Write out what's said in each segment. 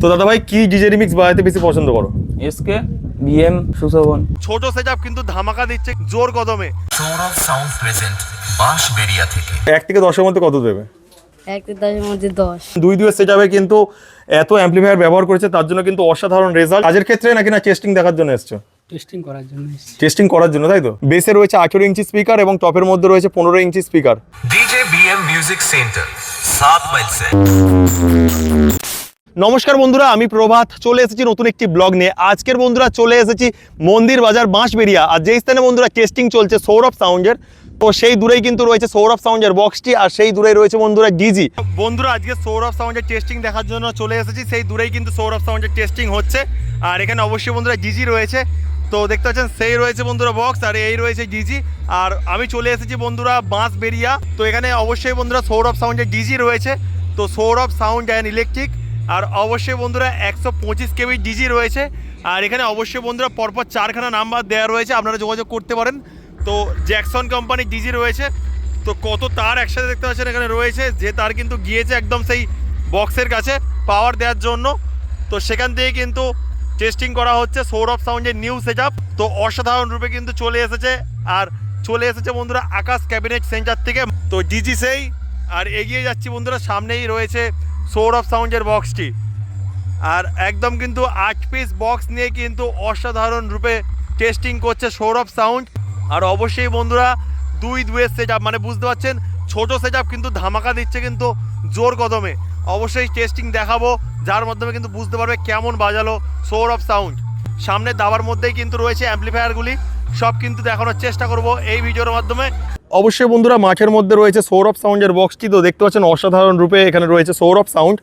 তো দাদা ভাই কি ডিজে রিমিক্স বাজাতে বেশি পছন্দ করো? SK BM Sushovan. ছোট সেটআপ কিন্তু ধামাকা দিচ্ছে জোর কদমে। সৌরভ সাউন্ড প্রেজেন্ট বাঁশবেড়িয়া থেকে। এক থেকে দশের মধ্যে কত দেবে? এক থেকে দশের মধ্যে দশ। দুই দুয়ের সেট কিন্তু এত অ্যাম্পলিফায়ার ব্যবহার করেছে তার জন্য কিন্তু অসাধারণ রেজাল্ট কাজের ক্ষেত্রে নাকি না টেস্টিং দেখার জন্য এসছো? টেস্টিং করার জন্য এসেছি। টেস্টিং করার জন্য তাই তো? বেসে রয়েছে আঠেরো ইঞ্চি স্পিকার এবং টপের মধ্যে রয়েছে পনেরো ইঞ্চি speaker DJ BM music centre সাত মাইল নমস্কার বন্ধুরা, আমি প্রভাত। চলে এসেছি নতুন একটি ব্লগ নিয়ে। আজকের বন্ধুরা চলে এসেছি মন্দির বাজার বাঁশবেরিয়া আর যেই স্থানে বন্ধুরা টেস্টিং চলছে সৌরভ সাউন্ডের তো সেই দূরেই কিন্তু রয়েছে সৌরভ সাউন্ডের বক্সটি আর সেই দূরেই রয়েছে বন্ধুরা ডিজি বন্ধুরা, আজকে সৌরভ সাউন্ডের টেস্টিং দেখার জন্য চলে এসেছি। সেই দূরেই কিন্তু সৌরভ সাউন্ডের টেস্টিং হচ্ছে। আর এখানে অবশ্যই বন্ধুরা ডিজি রয়েছে। তো দেখতে পাচ্ছেন, সেই রয়েছে বন্ধুরা বক্স আর এই রয়েছে ডিজি আর আমি চলে এসেছি বন্ধুরা বাঁশ বেরিয়া তো এখানে অবশ্যই বন্ধুরা সৌরভ সাউন্ডের ডিজি রয়েছে। তো সৌরভ সাউন্ড অ্যান্ড ইলেকট্রিক আর অবশ্যই বন্ধুরা একশো পঁচিশ কেবি ডিজি রয়েছে। আর এখানে অবশ্যই বন্ধুরা পরপর চারখানা নাম্বার দেওয়া রয়েছে, আপনারা যোগাযোগ করতে পারেন। তো জ্যাকসন কোম্পানির ডিজি রয়েছে। তো কত তার একসাথে দেখতে পাচ্ছেন এখানে রয়েছে, যে তার কিন্তু গিয়েছে একদম সেই বক্সের কাছে পাওয়ার দেওয়ার জন্য। তো সেখান থেকে কিন্তু টেস্টিং করা হচ্ছে সৌরভ সাউন্ডের নিউ সেট তো অসাধারণ রূপে কিন্তু চলে এসেছে, আর চলে এসেছে বন্ধুরা আকাশ ক্যাবিনেট সেন্টার থেকে। তো ডিজি সেই, আর এগিয়ে যাচ্ছি বন্ধুরা, সামনেই রয়েছে সৌরভ সাউন্ডের বক্সটি। আর একদম কিন্তু আট পিস বক্স নিয়ে কিন্তু অসাধারণ রূপে টেস্টিং করছে সৌরভ সাউন্ড। আর অবশ্যই বন্ধুরা, দুই দুয়ের সেট আপ মানে বুঝতে পারছেন, ছোটো সেট কিন্তু ধামাকা দিচ্ছে কিন্তু জোর কদমে। অবশ্যই টেস্টিং দেখাবো, যার মাধ্যমে কিন্তু বুঝতে পারবে কেমন বাজালো সৌরভ সাউন্ড। সামনে দাবার মধ্যেই কিন্তু রয়েছে অ্যাম্পলিফায়ারগুলি সব কিন্তু দেখানোর চেষ্টা করব এই ভিডিওর মাধ্যমে। অবশ্যই বন্ধুরা, মাঠের মধ্যে রয়েছে সৌরভ সাউন্ডের বক্সটি তো দেখতে পাচ্ছেন অসাধারণ রূপে এখানে রয়েছে সৌরভ সাউন্ড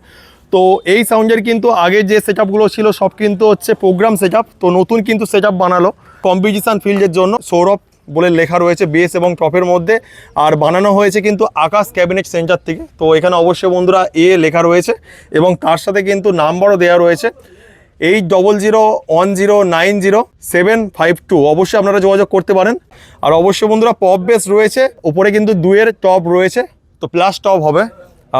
তো এই সাউন্ডের কিন্তু আগে যে সেট ছিল, সব কিন্তু হচ্ছে প্রোগ্রাম সেট তো নতুন কিন্তু সেট বানালো কম্পিটিশান ফিল্ডের জন্য। সৌরভ বলে লেখা রয়েছে বেস এবং টপের মধ্যে। আর বানানো হয়েছে কিন্তু আকাশ ক্যাবিনেট সেন্টার থেকে। তো এখানে অবশ্যই বন্ধুরা এ লেখা রয়েছে এবং তার সাথে কিন্তু নাম্বারও দেওয়া রয়েছে। Eight double zero one zero nine zero seven five two. অবশ্যই আপনারা যোগাযোগ করতে পারেন। আর অবশ্যই বন্ধুরা, পপ বেস রয়েছে ওপরে কিন্তু দুইয়ের টপ রয়েছে, তো প্লাস টপ হবে।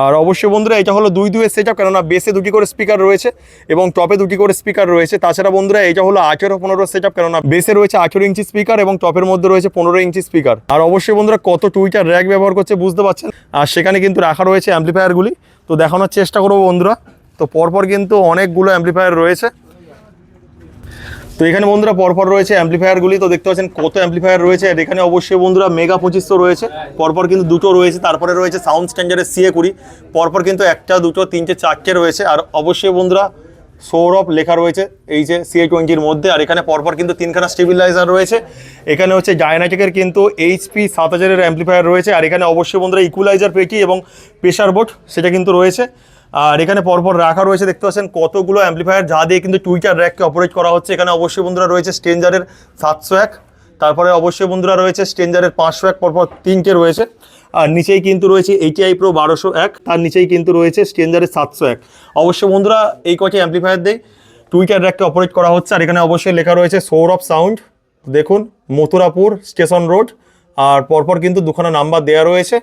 আর অবশ্যই বন্ধুরা, এটা হলো দুই দুইয়ের সেট আপ কেননা বেসে দুটি করে স্পিকার রয়েছে এবং টপে দুটি করে স্পিকার রয়েছে। তাছাড়া বন্ধুরা, এটা হলো আঠেরো পনেরো সেট আপ কেননা বেসে রয়েছে আঠেরো ইঞ্চি স্পিকার এবং টপের মধ্যে রয়েছে পনেরো ইঞ্চি স্পিকার আর অবশ্যই বন্ধুরা, কত টুইটার র্যাক ব্যবহার করছে বুঝতে পারছেন? আর সেখানে কিন্তু রাখা রয়েছে অ্যাম্পলিফায়ারগুলি তো দেখানোর চেষ্টা করব বন্ধুরা। তো পরপর কিন্তু অনেকগুলো অ্যাম্পলিফায়ার রয়েছে। তো এখানে বন্ধুরা পরপর রয়েছে অ্যাম্পলিফায়ারগুলি তো দেখতে পাচ্ছেন কত অ্যাম্পলিফায়ার রয়েছে। আর এখানে অবশ্যই বন্ধুরা মেগা পঁচিশশো রয়েছে। পরপর কিন্তু দুটো রয়েছে। তারপরে রয়েছে সাউন্ড স্ট্যান্ডার্ডের সিএ কুড়ি। পরপর কিন্তু একটা, দুটো, তিনটে, চারটে রয়েছে। আর অবশ্যই বন্ধুরা সৌরভ লেখা রয়েছে এই যে সিএ টোয়েন্টির মধ্যে। আর এখানে পরপর কিন্তু তিনখানা স্টেবিলাইজার রয়েছে। এখানে হচ্ছে ডায়নাটিকের কিন্তু এইচপি সাত হাজারের অ্যাম্পলিফায়ার রয়েছে। আর এখানে অবশ্যই বন্ধুরা ইকুলাইজার পেটি এবং প্রেশার বোর্ড সেটা কিন্তু রয়েছে। আর এখানে পরপর রাখা রয়েছে, দেখতে পাচ্ছেন কতগুলো অ্যাম্পলিফায়ার যা দিয়ে কিন্তু টুইটার র্যাককে অপারেট করা হচ্ছে। এখানে অবশ্যই বন্ধুরা রয়েছে স্টেঞ্জারের সাতশো এক, তারপরে অবশ্যই বন্ধুরা রয়েছে স্টেঞ্জারের পাঁচশো এক, পরপর তিনটে রয়েছে। আর নিচেই কিন্তু রয়েছে এইটিআই প্রো বারোশো এক, তার নিচেই কিন্তু রয়েছে স্টেঞ্জারের সাতশো এক। অবশ্যই বন্ধুরা এই কটি অ্যাম্পলিফায়ার দিয়ে টুইটার র্যাককে অপারেট করা হচ্ছে, আর এখানে অবশ্যই লেখা রয়েছে সৌরভ সাউন্ড দেখুন, মথুরাপুর স্টেশন রোড, আর পরপর কিন্তু দুখানা নাম্বার দেওয়া রয়েছে।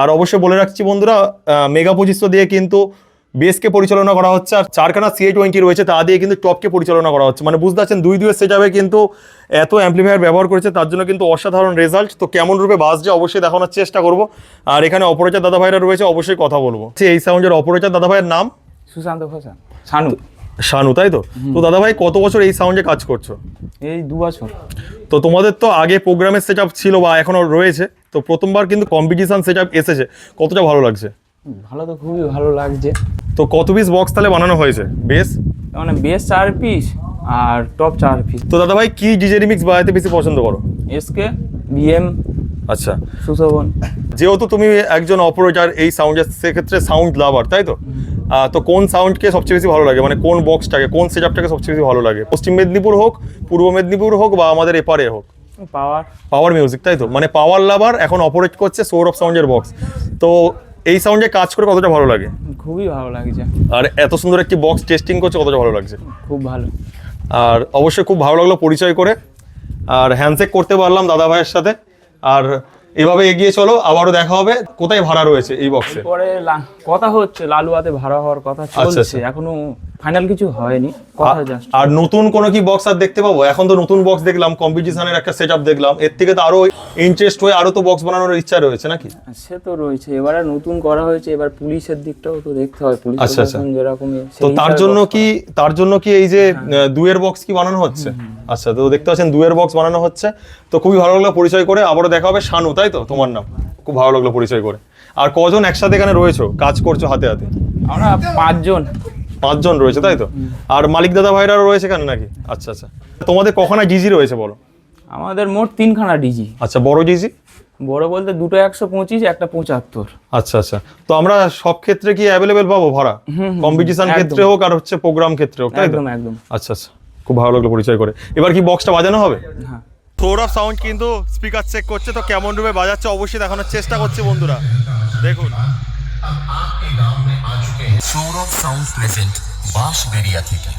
আর অবশ্যই বলে রাখছি বন্ধুরা মেগা পঁচিশশো দিয়ে কিন্তু বেসকে পরিচালনা করা হচ্ছে আর চারখানা সিএ টোয়েন্টি রয়েছে, তা দিয়ে কিন্তু টপকে পরিচালনা করা হচ্ছে। মানে বুঝতে পারছেন, দুই দুয়ের সেট কিন্তু এত অ্যাম্পলিফায়ার ব্যবহার করেছে, তার জন্য কিন্তু অসাধারণ রেজাল্ট তো কেমন রূপে বাজছে অবশ্যই দেখানোর চেষ্টা করব। আর এখানে অপরেচার দাদা ভাইরা রয়েছে, অবশ্যই কথা বলব। এই সাউন্ডের অপরেচার দাদা ভাইয়ের নাম? সুশান্ত ঘোষা শানু। শানু তাই তো? তো দাদা ভাই কত বছর এই সাউন্ডে কাজ করছ? এই দু বছর। তো তোমাদের তো আগে প্রোগ্রামের সেট ছিল বা এখনও রয়েছে তো প্রথমবার কিন্তু কম্পিটিশন সেট এসেছে কতটা ভালো লাগছে? ভালো তো খুবই ভালো লাগছে। তো কত পিস বক্স তাহলে বানানো হয়েছে? বেশ? মানে বেস চার পিস আর টপ চার পিস তো দাদা ভাই কি ডিজে রিমিক্স বাজাতে বেশি পছন্দ করো? এসকে বিএম আচ্ছা। সুশোভন। যেহেতু তুমি একজন অপারেটর এই সাউন্ডের সেক্ষেত্রে সাউন্ড লাভার তাই তো? তো কোন সাউন্ডকে সবচেয়ে বেশি ভালো লাগে? মানে কোন বক্সটাকে কোন সেটআপটাকে সবচেয়ে বেশি ভালো লাগে? পশ্চিম মেদিনীপুর হোক পূর্ব মেদিনীপুর হোক বা আমাদের এপারে হোক। পাওয়ার পাওয়ার মিউজিক তাই তো? মানে পাওয়ার লাভার এখন অপারেট করছে সৌরভ সাউন্ডের বক্স তো এই সাউন্ডে কাজ করে কতটা ভালো লাগে? খুবই ভালো লাগছে। আর এত সুন্দর একটি বক্স টেস্টিং করছে কতটা ভালো লাগছে? খুব ভালো। আর অবশ্যই খুব ভালো লাগল পরিচয় করে। আর হ্যান্ডশেক করতে পারলাম দাদা ভাইয়ের সাথে। আর এভাবে এগিয়ে চলো আবারও দেখা হবে কোথায় ভাড়া রয়েছে এই বক্সে পরে কথা হচ্ছে লালুয়াতে ভাড়া হওয়ার কথা চলছে আচ্ছা। এখনও ফাইনাল কিছু হয়নি কথা জাস্ট আর নতুন কোনো কি বক্স আর দেখতে পাবো? এখন তো নতুন বক্স দেখলাম কম্পিটিশনের একটা সেট দেখলাম। এর থেকে তো আরও ইন্টারেস্ট হয়ে আরও তো বক্স বানানোর ইচ্ছা রয়েছে নাকি? সে তো রয়েছে এবারে নতুন করা হয়েছে এবার পুলিশের দিকটাও তো দেখতে হয় পুলিশ আচ্ছা, আচ্ছা। যেরকম তো তার জন্য কি তার জন্য কি এই যে দুয়ের বক্স কি বানানো হচ্ছে? আচ্ছা তো দেখতে পাচ্ছেন দুয়ের বক্স বানানো হচ্ছে। তো খুবই ভালো লাগল পরিচয় করে আবারও দেখা হবে শানু তাই তো? তোমার নাম। খুব ভালো লাগল পরিচয় করে। আর কজন একসাথে এখানে রয়েছো? কাজ করছ হাতে হাতে? আমরা পাঁচজন। পাঁচজন রয়েছে তাই তো? আর মালিক দাদা ভাইরাও রয়েছে কেন নাকি? আচ্ছা আচ্ছা। তোমাদের কখনো ডিজি রয়েছে বলো? আমাদের মোট তিনখানা ডিজি। আচ্ছা বড় ডিজি? বড় বলতে দুটো একশো পঁচিশ একটা পঁচাত্তর। আচ্ছা আচ্ছা। তো আমরা সব ক্ষেত্রে কি অ্যাভেলেবেল পাবো ভাড়া? কম্পিটিশন। ক্ষেত্রে হোক আর হচ্ছে প্রোগ্রাম ক্ষেত্রে হোক একদম একদম। আচ্ছা আচ্ছা। খুব ভালো লাগল পরিচয় করে। এবার কি বক্সটা বাজানো হবে? হ্যাঁ। সৌরভ সাউন্ড কিন্তু স্পিকার চেক করছে তো কেমন রূপে বাজাচ্ছে অবশ্যই দেখানোর চেষ্টা করছে বন্ধুরা। দেখুন। সৌরভ সাউন্ড প্রেজেন্ট বাঁশবেরিয়া থেকে।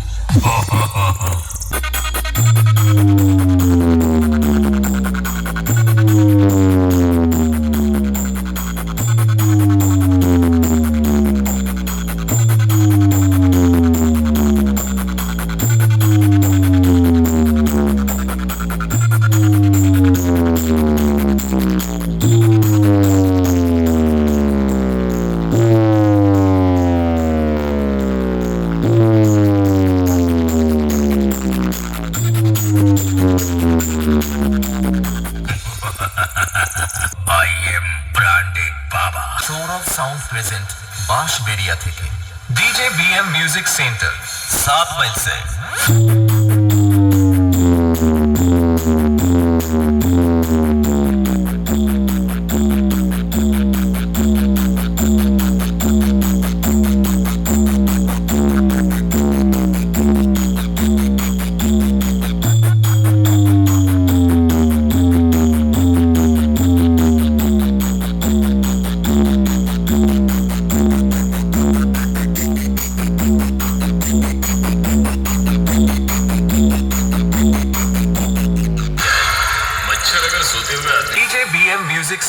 সৌরভ সাউন্ড প্রেজেন্ট বাঁশবেরিয়া থেকে। ডিজে বিএম মিউজিক সেন্টার সাত মাইল সে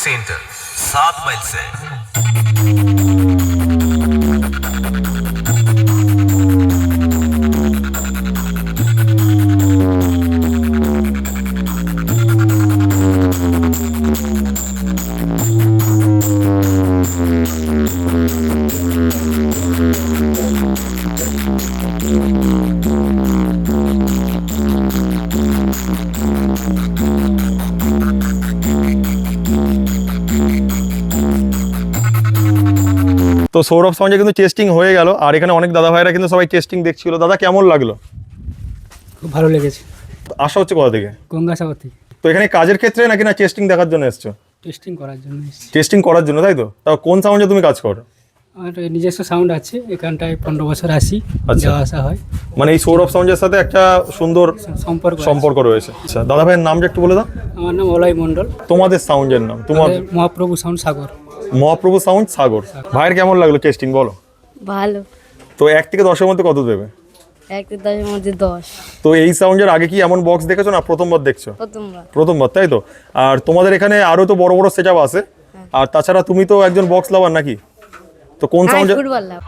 सेंटर सात माइल से। তো সৌরভ সাউন্ডে কিন্তু টেস্টিং হয়ে গেল আর এখানে অনেক দাদা ভাইরা কিন্তু সবাই টেস্টিং দেখছিল। দাদা কেমন লাগল? খুব ভালো লেগেছে। আসা হচ্ছে কোথা থেকে? গঙ্গাসাগর থেকে। তো এখানে কাজের ক্ষেত্রে নাকি না টেস্টিং দেখার জন্য এসছো? টেস্টিং করার জন্য এসেছি। টেস্টিং করার জন্য তাই তো? তা কোন সাউন্ডে তুমি কাজ করো? আমার নিজস্ব সাউন্ড আছে এখানটায় পনেরো বছর আসি আচ্ছা। যাওয়া আসা হয়। মানে এই সৌরভ সাউন্ডের সাথে একটা সুন্দর সম্পর্ক সম্পর্ক রয়েছে। আচ্ছা দাদা ভাইয়ের নামটা একটু বলে দাও। আমার নাম অলয় মণ্ডল। তোমাদের সাউন্ডের নাম তোমার মহাপ্রভু সাউন্ড সাগর। মহাপ্রভু সাউন্ড সাগর। ভাইয়ের কেমন লাগল টেস্টিং বলো? ভালো। তো এক থেকে দশের মধ্যে কত দেবে? এক থেকে দশের মধ্যে দশ। তো এই সাউন্ডের আগে কি এমন বক্স দেখেছ না প্রথমবার দেখছ? প্রথমবার। প্রথমবার তাই তো? আর তোমাদের এখানে আরও তো বড় বড় সেট আছে। আর তাছাড়া তুমি তো একজন বক্স লাভার নাকি? তো কোন হ্যাঁ সাউন্ডে ফুটবল লাভ